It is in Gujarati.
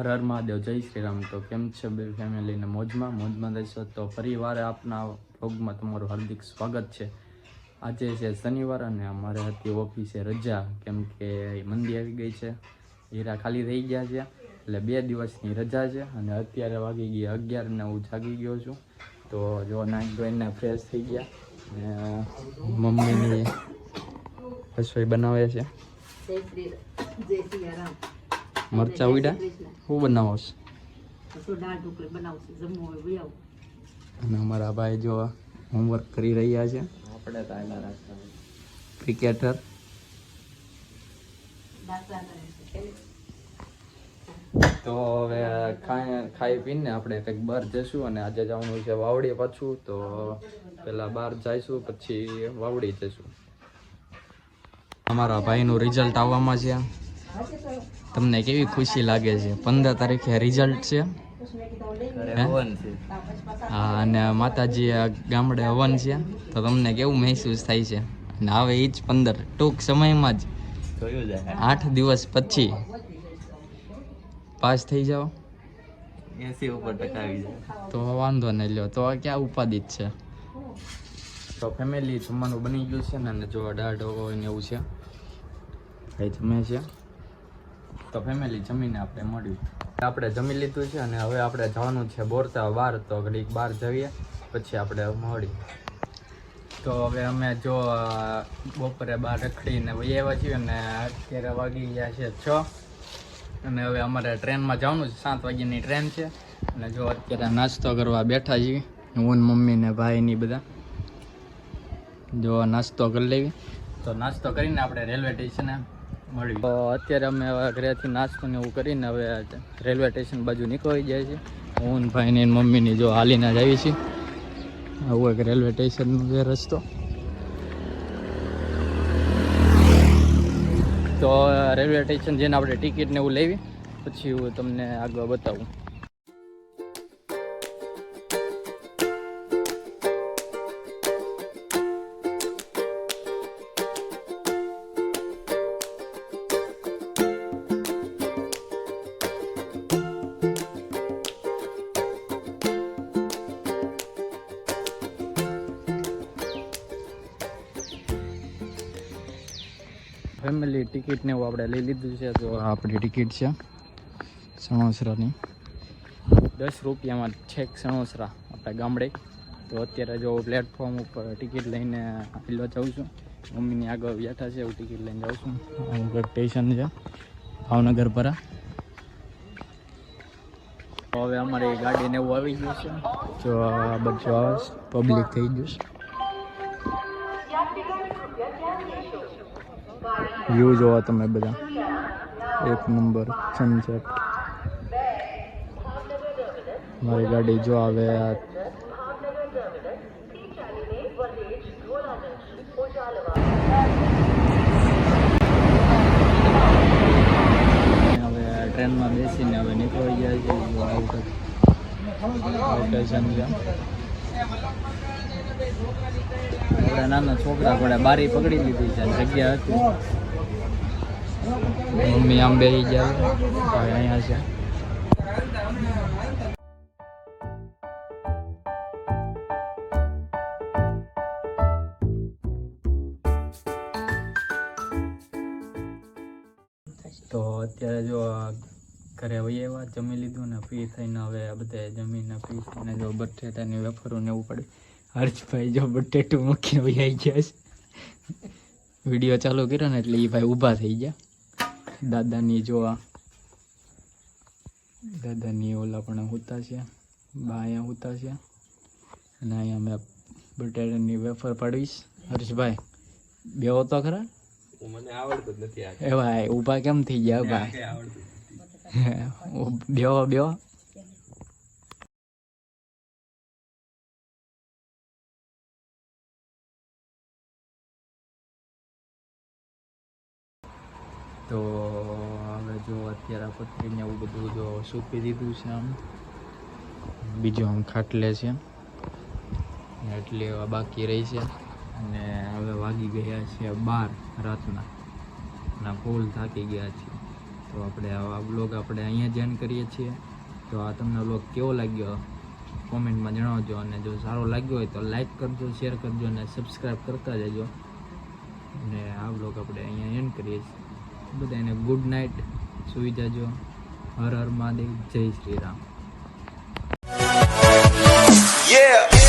હર હર મહાદેવ, જય શ્રી રામ તો કેમ છે બે ફેમિલીને મોજમાં? મોજમાં રહેશો તો ફરીવાર આપના ભોગમાં તમારું હાર્દિક સ્વાગત છે. આજે છે શનિવાર અને અમારે હતી ઓફિસે રજા. કેમ કે મંદી આવી ગઈ છે. હીરા ખાલી થઈ ગયા છે. એટલે બે દિવસની રજા છે અને અત્યારે વાગી ગઈ અગિયાર ને હું જાગી ગયો છું. તો જો નાઇટ ધોઈને ફ્રેશ થઈ ગયા અને મમ્મીની રસોઈ બનાવે છે. મરચા ઉડ્યા? હું બનાવો છો તો દાળ ઢોકળી બનાવશું જમવું હોય વહી આવો. અને અમારા ભાઈ જો હોમવર્ક કરી રહ્યા છે. આપણે ક્રિકેટર તો હવે ખાઈ પીને આપણે કંઈક બહાર જઈશું અને આજે જવાનું છે વાવડી પાછું. તો પેલા બહાર જઈશું પછી વાવડી જઈશું. અમારા ભાઈનું રિઝલ્ટ આવવામાં છે. તમને કેવી ખુશી લાગે છે? પંદર તારીખે રિઝલ્ટ છે. હા? અને માતાજી ગામડે હવન છે. તો તમને કેવું મહેસૂસ થાય છે? અને હવે એ જ પંદર ટૂંક સમયમાં જ. આઠ દિવસ પછી. પાસ થઈ જાઓ. તો વાંધો નહીં લ્યો. તો આ ક્યાં ઉપાદિત છે? તો ફેમિલી જમવાનું બની ગયું છે ને અને જો હોય ને એવું છે. એ જમે છે. તો ફેમિલી જમીને આપણે મળ્યું. આપણે જમી લીધું છે અને હવે આપણે જવાનું છે બોરતા બહાર તો ઘડીક બહાર જઈએ, પછી આપણે મળી તો હવે અમે જો બપોરે બહાર રખડીને વહી આવ્યા છીએ અને અત્યારે વાગી ગયા છે છ. અને હવે અમારે ટ્રેનમાં જવાનું છે, સાત વાગ્યાની ટ્રેન છે. અને જો અત્યારે નાસ્તો કરવા બેઠા છીએ હું મમ્મી ને ભાઈ ની બધા. જો નાસ્તો કરી લેવી તો નાસ્તો કરીને આપણે રેલવે સ્ટેશને મળવી તો અત્યારે અમે ઘરેથી નાસ્તો ને એવું કરીને હવે રેલવે સ્ટેશન બાજુ નીકળી જાય છે હું ભાઈ ને મમ્મીની જો હાલીને જ આવી છીએ. આવું એક રેલવે સ્ટેશનનો છે રસ્તો. તો રેલવે સ્ટેશન જઈને આપણે ટિકિટ ને એવું લેવી, પછી હું તમને આગળ બતાવું. ફેમિલી ટિકિટ ને એવું આપણે લઈ લીધું છે. તો આપણી ટિકિટ છે. સણોસરાની દસ રૂપિયામાં છેક સણોસરા આપણા ગામડે. તો અત્યારે જો પ્લેટફોર્મ ઉપર ટિકિટ લઈને પેલો જાઉં છું. મમ્મીની આગળ બેઠા છે, એવું ટિકિટ લઈને જાઉં છું. આગળ સ્ટેશન છે, ભાવનગર પરા. હવે અમારી ગાડીને એવું આવી ગયું છે. જો બધું પબ્લિક થઈ ગયું છે. વ્યૂ જોવા તમે બધા. એક નંબર સનસેટ મારી ગાડી જો આવે હવે ટ્રેનમાં બેસીને હવે નીકળી ગયા છે. નાના છોકરા ઘોડે બારી પકડી લીધી છે જગ્યા હતી. મમ્મી આમ બેસી ગયા ભાઈ અહીંયા છે. તો અત્યારે જો ઘરે વહી એવા જમી લીધું ને ફ્રી થઈને હવે બધા જમીને ફ્રી થઈને જો બટેટાની વેફરો ને એવું પડે. હર્ષભાઈ જો બટેટું મૂકીને ભાઈ આવી ગયા છે. વીડિયો ચાલુ કર્યો ને એટલે એ ભાઈ ઊભા થઈ ગયા. દાદાની જોવા. દાદાની ઓલા પણ હોતા છે. બા અહીંયા હોતા છે. અને અહીંયા મેં બટેટાની વેફર પાડીશ. હર્ષભાઈ બેહો તો ખરા? મને આવડતું નથી એ ભાઈ ઊભા કેમ થઈ ગયા ભાઈ? કઈ આવડતું તો હવે જો અત્યારે પથરીને એવું બધું જો સૂપી દીધું છે આમ. બીજું આમ ખાટલે છે. એટલે બાકી રહી છે. અને હવે વાગી ગયા છે બાર રાતના. ના ફૂલ થાકી ગયા છે. તો આપણે આ બ્લોગ આપણે અહીંયા જ કરીએ છીએ. તો આ તમને બ્લોગ કેવો લાગ્યો? કોમેન્ટમાં જણાવજો. અને જો સારો લાગ્યો હોય તો લાઈક કરજો શેર કરજો અને સબસ્ક્રાઈબ કરતા જજો. અને આ બ્લોગ આપણે અહીંયા એન્ડ કરીએ છીએ. બધાને ગુડ નાઇટ સુઈ જજો. હર હર મહાદેવ. જય શ્રી રામ. Yeah!